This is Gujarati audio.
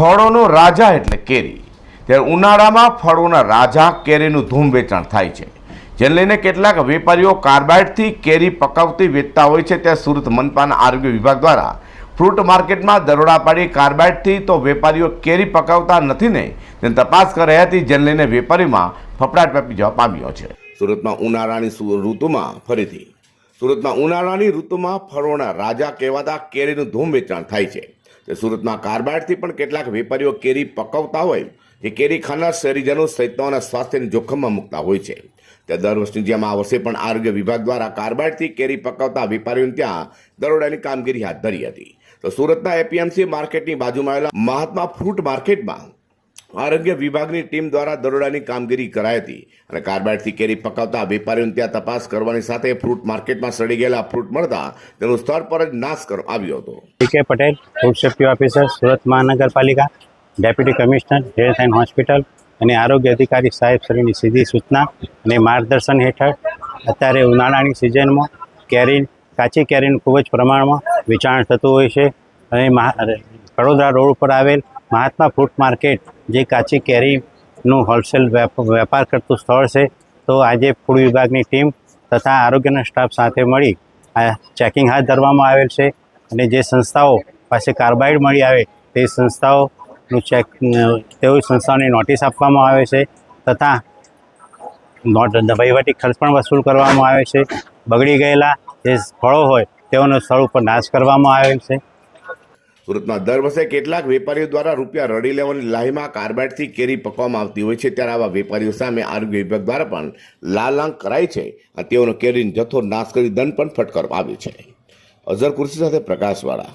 ફળોનો રાજા એટલે કેરી. ત્યારે ઉનાળામાં ફળોના રાજા કેરીનું ધૂમ વેચાણ થાય છે. જેને લઈને કેટલાક વેપારીઓ કાર્બાઇડથી કેરી પકાવતી વેચતા હોય છે. ત્યાં સુરત મનપાના આરોગ્ય વિભાગ દ્વારા ફ્રૂટ માર્કેટમાં દરોડા પાડી કાર્બાઇડથી તો વેપારીઓ કેરી પકાવતા નથી ને, તેની તપાસ કરી હતી, જેને લઈને વેપારીમાં ફફડાટ વ્યાપી જવા પામ્યો છે. સુરતમાં ઉનાળાની ઋતુમાં ફરીથી. સુરતમાં ઉનાળાની ઋતુમાં ફળોના રાજા કહેવાતા કેરીનું ધૂમ વેચાણ થાય છે. તે સુરતમાં કારબારથી પણ કેટલાક વેપારીઓ કેરી પકવતા હોય, જે કેરી ખાનાર શહેરીજનો સહિતના સ્વાસ્થ્યને જોખમમાં મૂકતા હોય છે. તે દર વર્ષની જેમ આ વર્ષે પણ આરોગ્ય વિભાગ દ્વારા કારબારથી કેરી પકવતા વેપારીઓને ત્યાં દરોડાની કામગીરી હાથ ધરી હતી. તો સુરતના એપીએમસી માર્કેટની બાજુમાં આવેલા મહાત્મા ફ્રૂટ માર્કેટમાં આરોગ્ય વિભાગની ટીમ દ્વારા દરોડાની કામગીરી કરાઈ હતી અને કાર્બાઇડથી કેરી પકાવતા વેપારીઓને ત્યાં તપાસ કરવાની સાથે ફ્રૂટ માર્કેટમાં સડી ગયેલા ફ્રૂટ મળતા તેનું સ્થળ પર જ નાશ કરવામાં આવ્યો હતો. કે Patel food safety officer Surat મહાનગરપાલિકા deputy commissioner health and hospital અને આરોગ્ય અધિકારી સાહેબ શ્રીની સીધી સૂચના અને માર્ગદર્શન હેઠળ અત્યારે ઉનાળાની સિઝનમાં કેરી કાચી કેરીનું ખૂબ જ પ્રમાણમાં વેચાણ થતું હોય છે અને વડોદરા રોડ ઉપર આવેલ મહાત્મા ફ્રૂટ માર્કેટ, જે કાચી કેરીનું હોલસેલ વેપ- વેપાર કરતું સ્થળ છે. તો આજે ફૂડ વિભાગની ટીમ તથા આરોગ્યના સ્ટાફ સાથે મળી આ ચેકિંગ હાથ ધરવામાં આવેલ છે અને જે સંસ્થાઓ પાસે કાર્બાઇડ મળી આવે તે સંસ્થાઓનું ચેક તેવી સંસ્થાઓને નોટિસ આપવામાં આવે છે તથા વહીવટી ખર્ચ પણ વસૂલ કરવામાં આવે છે. બગડી ગયેલા જે ફળો હોય તેઓનો સ્થળ ઉપર નાશ કરવામાં આવેલ છે. સુરતમાં દર વર્ષે કેટલાક વેપારીઓ દ્વારા રૂપિયા રડી લેવાની લાહીમાં કાર્બાઇડથી કેરી પકવામાં આવતી હોય છે. ત્યારે આવા વેપારીઓ સામે આરોગ્ય વિભાગ દ્વારા પણ લાલાંક કરાય છે અને તેઓનો કેરીનો જથ્થો નાશ કરી દંડ પણ ફટકારવામાં આવ્યો છે. અઝર કુર્સી સાથે પ્રકાશવાળા